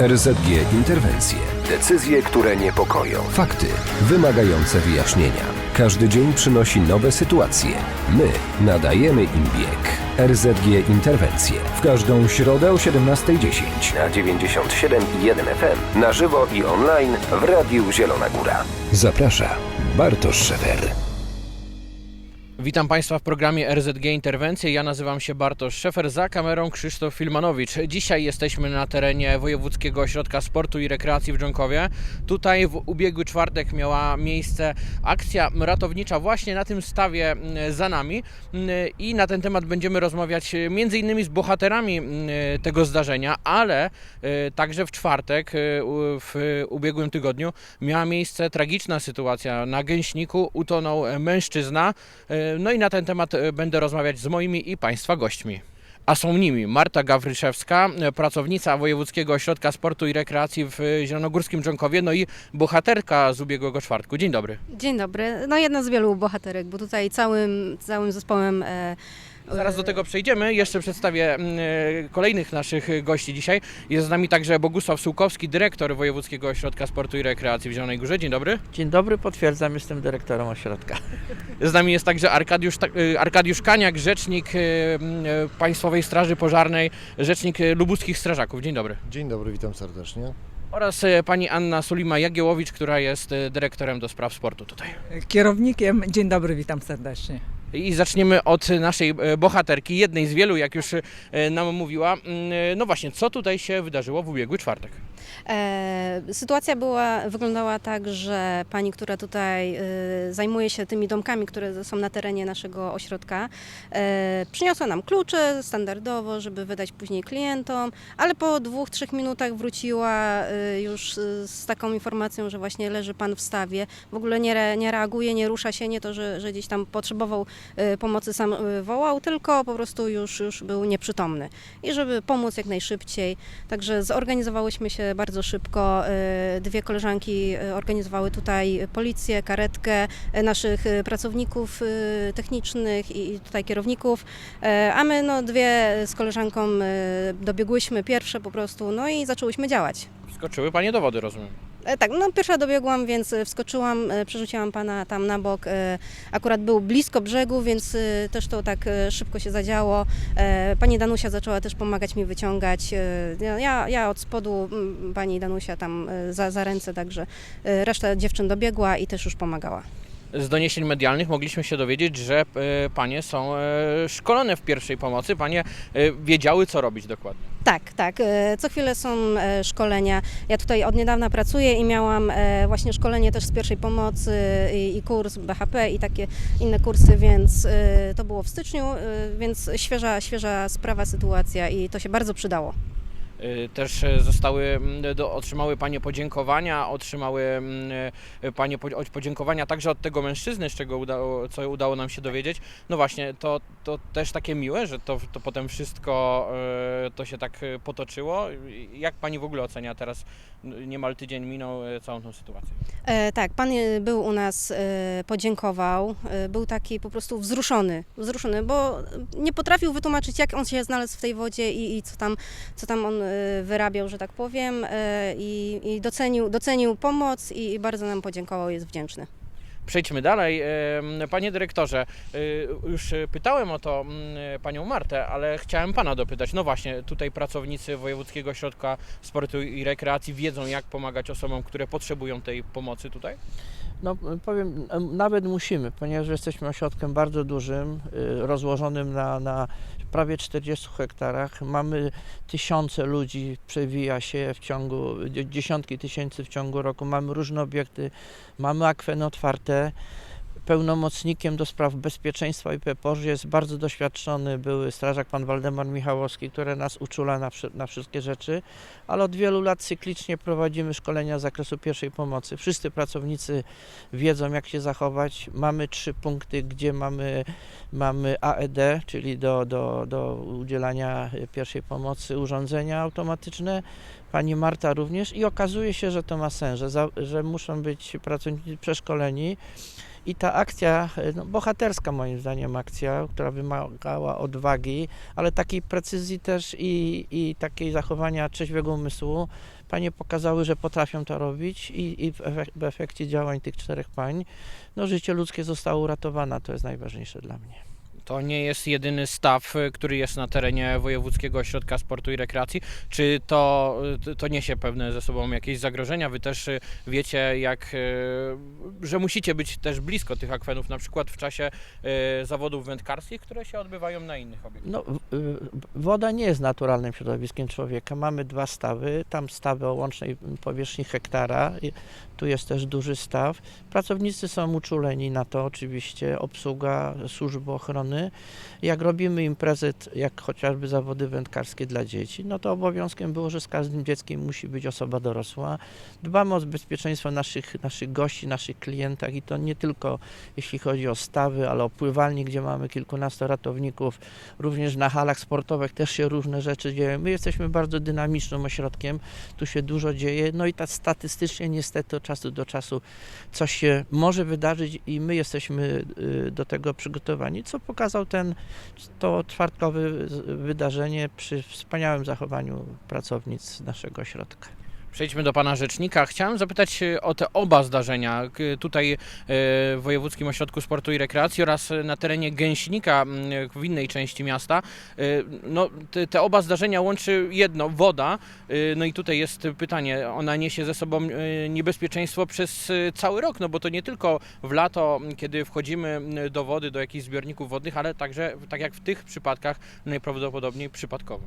RZG Interwencje. Decyzje, które niepokoją. Fakty wymagające wyjaśnienia. Każdy dzień przynosi nowe sytuacje. My nadajemy im bieg. RZG Interwencje. W każdą środę o 17.10 na 97,1 FM. Na żywo i online w Radiu Zielona Góra. Zaprasza Bartosz Szefer. Witam Państwa w programie RZG Interwencje. Ja nazywam się Bartosz Szefer, za kamerą Krzysztof Filmanowicz. Dzisiaj jesteśmy na terenie Wojewódzkiego Ośrodka Sportu i Rekreacji w Dżonkowie. Tutaj w ubiegły czwartek miała miejsce akcja ratownicza właśnie na tym stawie mm, za nami Mm, i na ten temat będziemy rozmawiać e, między innymi z bohaterami mm, tego zdarzenia, ale e, także w czwartek, u- w ubiegłym tygodniu miała miejsce tragiczna sytuacja. Na Gęśniku utonął mężczyzna. No i na ten temat e, będę rozmawiać z moimi i Państwa gośćmi. A są nimi Marta Gawryszewska, e, pracownica Wojewódzkiego Ośrodka Sportu i Rekreacji w e, Zielonogórskim Dżonkowie, no i bohaterka z ubiegłego czwartku. Dzień dobry. Dzień dobry. No jedna z wielu bohaterek, bo tutaj całym, całym zespołem e, Zaraz do tego przejdziemy. Jeszcze przedstawię mm, e, kolejnych naszych e, gości dzisiaj. Jest z nami także Bogusław Sułkowski, dyrektor Wojewódzkiego Ośrodka Sportu i Rekreacji w Zielonej Górze. Dzień dobry. Dzień dobry, potwierdzam, jestem dyrektorem ośrodka. Z nami jest także Arkadiusz, Ta- y, Arkadiusz Kaniak, rzecznik y, y, Państwowej Straży Pożarnej, rzecznik y, lubuskich strażaków. Dzień dobry. Dzień dobry, witam serdecznie. Oraz y, pani Anna Sulima-Jagiełowicz, która jest y, dyrektorem do spraw sportu tutaj. Kierownikiem. Dzień dobry, witam serdecznie. I zaczniemy od naszej y, bohaterki, jednej z wielu, jak już y, nam mówiła. Mm, y, No właśnie, co tutaj się wydarzyło w ubiegły czwartek? E, sytuacja była, wyglądała tak, że pani, która tutaj e, zajmuje się tymi domkami, które są na terenie naszego ośrodka, e, przyniosła nam klucze standardowo, żeby wydać później klientom, ale po dwóch, trzech minutach wróciła już z taką informacją, że właśnie leży pan w stawie, w ogóle nie, re, nie reaguje, nie rusza się, nie to, że, że gdzieś tam potrzebował pomocy sam wołał, tylko po prostu już, już był nieprzytomny. I żeby pomóc jak najszybciej, także zorganizowałyśmy się bardzo szybko. e, Dwie koleżanki e, organizowały tutaj policję, karetkę, e, naszych pracowników technicznych i tutaj kierowników, a my no, dwie z koleżanką dobiegłyśmy pierwsze po prostu, no i zaczęłyśmy działać. Skoczyły panie do wody, rozumiem. E, Tak, no pierwsza dobiegłam, więc e, wskoczyłam, e, przerzuciłam pana tam na bok. Akurat był blisko brzegu, więc też to tak szybko się zadziało. Pani Danusia zaczęła też pomagać mi wyciągać. Ja, ja od spodu, pani Danusia tam za, za ręce, także reszta dziewczyn dobiegła i też już pomagała. Z doniesień medialnych mogliśmy się dowiedzieć, że e, panie są e, szkolone w pierwszej pomocy. Panie e, wiedziały, co robić dokładnie. Tak, tak. Co chwilę są szkolenia. Ja tutaj od niedawna pracuję i miałam właśnie szkolenie też z pierwszej pomocy i, kurs BHP i takie inne kursy, więc to było w styczniu, więc świeża, świeża sprawa, sytuacja i to się bardzo przydało. Y, Też zostały, mm, do, otrzymały Panie podziękowania, otrzymały mm, e, Panie po- od- podziękowania także od tego mężczyzny, z czego udało, co udało nam się dowiedzieć. No właśnie, to, to też takie miłe, że to, to potem wszystko e, to się tak potoczyło. Jak Pani w ogóle ocenia teraz, niemal tydzień minął e, całą tą sytuację? E, tak, pan e, był u nas, e, podziękował, e, był taki po prostu wzruszony, wzruszony, bo nie potrafił wytłumaczyć, jak on się znalazł w tej wodzie i, i co, tam, co tam on e, wyrabiał, że tak powiem, e, i, i docenił, docenił pomoc i, i bardzo nam podziękował, jest wdzięczny. Przejdźmy dalej. Panie dyrektorze, y, już pytałem o to mm, panią Martę, ale chciałem pana dopytać. No właśnie, tutaj pracownicy Wojewódzkiego Ośrodka Sportu i Rekreacji wiedzą, jak pomagać osobom, które potrzebują tej pomocy tutaj? No powiem, em, nawet musimy, ponieważ jesteśmy ośrodkiem bardzo dużym, y, rozłożonym na, na prawie 40 hektarach. Mamy tysiące ludzi, przewija się w ciągu, dzie- dziesiątki tysięcy w ciągu roku. Mamy różne obiekty, mamy akweny otwarte. Pełnomocnikiem do spraw bezpieczeństwa i PPOŚ jest bardzo doświadczony były strażak pan Waldemar Michałowski, który nas uczula na, na wszystkie rzeczy, ale od wielu lat cyklicznie prowadzimy szkolenia z zakresu pierwszej pomocy. Wszyscy pracownicy wiedzą, jak się zachować. Mamy trzy punkty, gdzie mamy, mamy AED, czyli do, do, do udzielania pierwszej pomocy urządzenia automatyczne. Pani Marta również i okazuje się, że to ma sens, że, za, że muszą być pracownicy przeszkoleni I ta akcja, e, no, bohaterska moim zdaniem akcja, która wymagała odwagi, ale takiej precyzji też i, i takiej zachowania trzeźwego umysłu. Panie pokazały, że potrafią to robić i, i w, efek- w efekcie działań tych czterech pań, no życie ludzkie zostało uratowane, to jest najważniejsze dla mnie. To nie jest jedyny staw, y, który jest na terenie Wojewódzkiego Ośrodka Sportu i Rekreacji. Czy to, y, to niesie pewne ze sobą jakieś zagrożenia? Wy też y, wiecie, jak, że musicie być też blisko tych akwenów, na przykład w czasie zawodów wędkarskich, które się odbywają na innych obiektach. No, woda nie jest naturalnym środowiskiem człowieka. Mamy dwa stawy, tam stawy o łącznej powierzchni hektara, tu jest też duży staw. Pracownicy są uczuleni na to oczywiście, obsługa służby ochrony. Jak robimy imprezy, jak chociażby zawody wędkarskie dla dzieci, no to obowiązkiem było, że z każdym dzieckiem musi być osoba dorosła. Dbamy o bezpieczeństwo naszych, naszych gości, naszych klientach i to nie tylko jeśli chodzi o stawy, ale o pływalni, gdzie mamy kilkunastu ratowników, również na halach sportowych też się różne rzeczy dzieją. My jesteśmy bardzo dynamicznym ośrodkiem, tu się dużo dzieje, no i tak statystycznie niestety od czasu do czasu coś się może wydarzyć i my jesteśmy y, do tego przygotowani, co pokazał ten, to czwartkowe wydarzenie przy wspaniałym zachowaniu pracownic naszego ośrodka. Przejdźmy do pana rzecznika. Chciałem zapytać e, o te oba zdarzenia. Tutaj e, w Wojewódzkim Ośrodku Sportu i Rekreacji oraz na terenie Gęśnika w innej części miasta. E, No, te, te oba zdarzenia łączy jedno, woda. No i tutaj jest pytanie, ona niesie ze sobą niebezpieczeństwo przez cały rok, no bo to nie tylko w lato, kiedy wchodzimy do wody, do jakichś zbiorników wodnych, ale także, tak jak w tych przypadkach, najprawdopodobniej przypadkowo.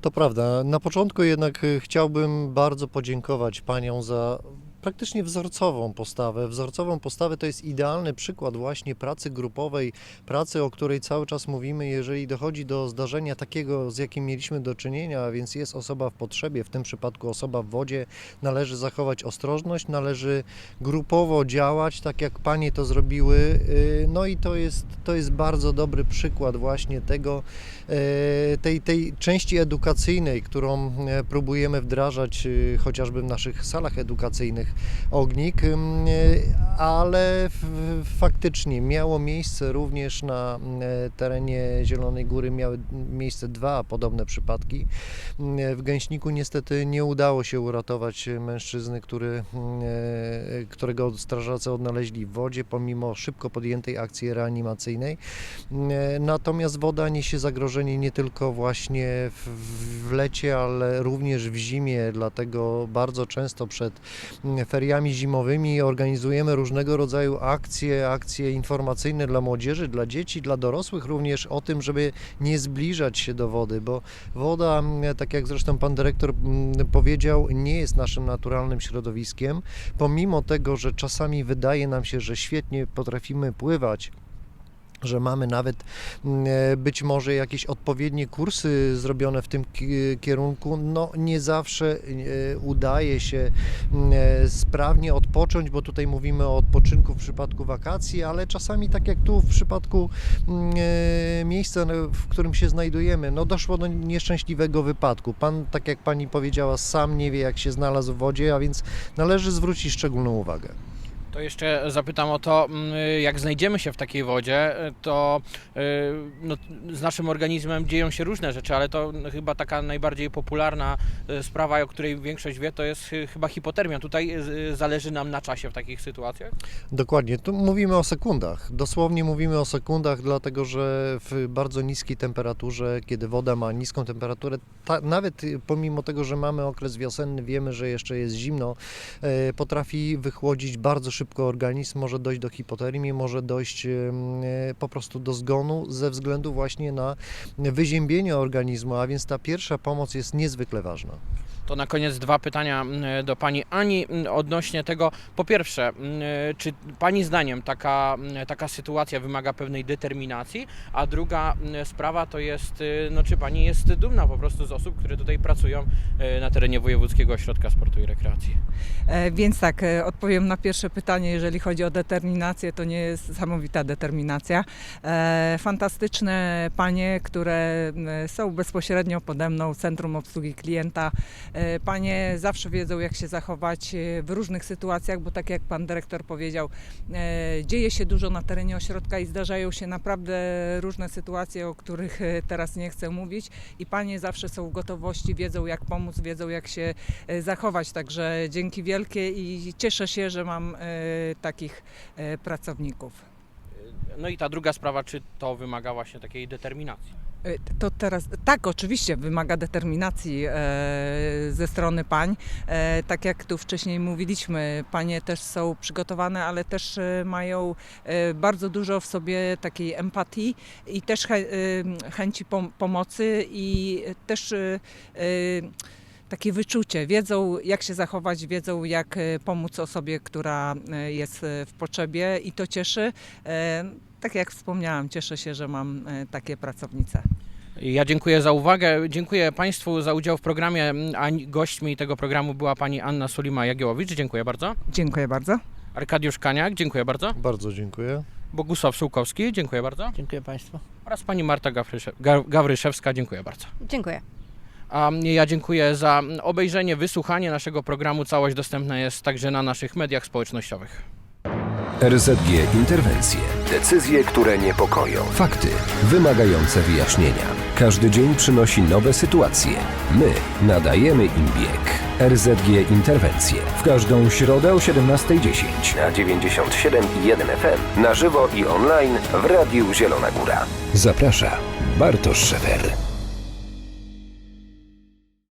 To prawda. Na początku jednak y, chciałbym bardzo podziękować Panią za praktycznie wzorcową postawę. Wzorcową postawę to jest idealny przykład właśnie pracy grupowej, pracy, o której cały czas mówimy, jeżeli dochodzi do zdarzenia takiego, z jakim mieliśmy do czynienia, a więc jest osoba w potrzebie, w tym przypadku osoba w wodzie, należy zachować ostrożność, należy grupowo działać, tak jak Panie to zrobiły. y, No i to jest, to jest bardzo dobry przykład właśnie tego, e, tej, tej części edukacyjnej, którą e, próbujemy wdrażać e, chociażby w naszych salach edukacyjnych ognik, ale faktycznie miało miejsce również na m, e, terenie Zielonej Góry miały miejsce dwa podobne przypadki. M, e, W Gęśniku niestety nie udało się uratować mężczyzny, który, m, e, którego strażacy odnaleźli w wodzie pomimo szybko podjętej akcji reanimacyjnej. Natomiast woda niesie zagrożenie nie tylko właśnie w, w lecie, ale również w zimie, dlatego bardzo często przed mm, feriami zimowymi organizujemy różnego rodzaju akcje, akcje informacyjne dla młodzieży, dla dzieci, dla dorosłych również o tym, żeby nie zbliżać się do wody, bo woda, mm, tak jak zresztą pan dyrektor mm, powiedział, nie jest naszym naturalnym środowiskiem, pomimo tego, że czasami wydaje nam się, że świetnie potrafimy pływać, że mamy nawet mm, e, być może jakieś odpowiednie kursy zrobione w tym ki- kierunku, no nie zawsze e, udaje się mm, e, sprawnie odpocząć, bo tutaj mówimy o odpoczynku w przypadku wakacji, ale czasami tak jak tu w przypadku mm, miejsca, no, w którym się znajdujemy, no doszło do nieszczęśliwego wypadku. Pan, tak jak pani powiedziała, sam nie wie jak się znalazł w wodzie, a więc należy zwrócić szczególną uwagę. To jeszcze zapytam o to, mm, jak znajdziemy się w takiej wodzie, to y, no, z naszym organizmem dzieją się różne rzeczy, ale to chyba taka najbardziej popularna y, sprawa, o której większość wie, to jest chyba hipotermia. Tutaj y, zależy nam na czasie w takich sytuacjach. Dokładnie, tu mówimy o sekundach. Dosłownie mówimy o sekundach, dlatego że w bardzo niskiej temperaturze, kiedy woda ma niską temperaturę, ta, nawet pomimo tego, że mamy okres wiosenny, wiemy, że jeszcze jest zimno, e, potrafi wychłodzić bardzo szybko organizm, może dojść do hipotermii, może dojść e, po prostu do zgonu ze względu właśnie na wyziębienie organizmu, a więc ta pierwsza pomoc jest niezwykle ważna. To na koniec dwa pytania mm, do Pani Ani mm, odnośnie tego. Po pierwsze, mm, czy Pani zdaniem taka, taka sytuacja wymaga pewnej determinacji, a druga sprawa to jest, y, no, czy Pani jest dumna po prostu z osób, które tutaj pracują y, na terenie Wojewódzkiego Ośrodka Sportu i Rekreacji? E, Więc tak, e, odpowiem na pierwsze pytanie. Jeżeli chodzi o determinację, to nie jest niesamowita determinacja. E, Fantastyczne panie, które są bezpośrednio pode mną Centrum Obsługi Klienta, Panie zawsze wiedzą, jak się zachować e, w różnych sytuacjach, bo tak jak pan dyrektor powiedział, e, dzieje się dużo na terenie ośrodka i zdarzają się naprawdę różne sytuacje, o których e, teraz nie chcę mówić i panie zawsze są w gotowości, wiedzą jak pomóc, wiedzą jak się e, zachować, także dzięki wielkie i cieszę się, że mam e, takich e, pracowników. No i ta druga sprawa, czy to wymaga właśnie takiej determinacji? E, To teraz, tak, oczywiście wymaga determinacji e, ze strony pań. E, tak jak tu wcześniej mówiliśmy, panie też są przygotowane, ale też e, mają e, bardzo dużo w sobie takiej empatii i też chę, e, chęci pom- pomocy i też e, e, takie wyczucie. Wiedzą, jak się zachować, wiedzą, jak e, pomóc osobie, która e, jest e, w potrzebie i to cieszy. Tak jak wspomniałam, cieszę się, że mam e, takie pracownice. Ja dziękuję za uwagę, dziękuję Państwu za udział w programie, a gośćmi tego programu była Pani Anna Sulima-Jagiełowicz, dziękuję bardzo. Dziękuję bardzo. Arkadiusz Kaniak, dziękuję bardzo. Bardzo dziękuję. Bogusław Sułkowski, dziękuję bardzo. Dziękuję Państwu. Oraz Pani Marta Gawrysze- Ga- Gawryszewska, dziękuję bardzo. Dziękuję. A ja dziękuję za obejrzenie, wysłuchanie naszego programu. Całość dostępna jest także na naszych mediach społecznościowych. RZG Interwencje. Decyzje, które niepokoją. Fakty wymagające wyjaśnienia. Każdy dzień przynosi nowe sytuacje. My nadajemy im bieg. RZG Interwencje. W każdą środę o 17.10 na 97,1 FM. Na żywo i online w Radiu Zielona Góra. Zaprasza Bartosz Szefer.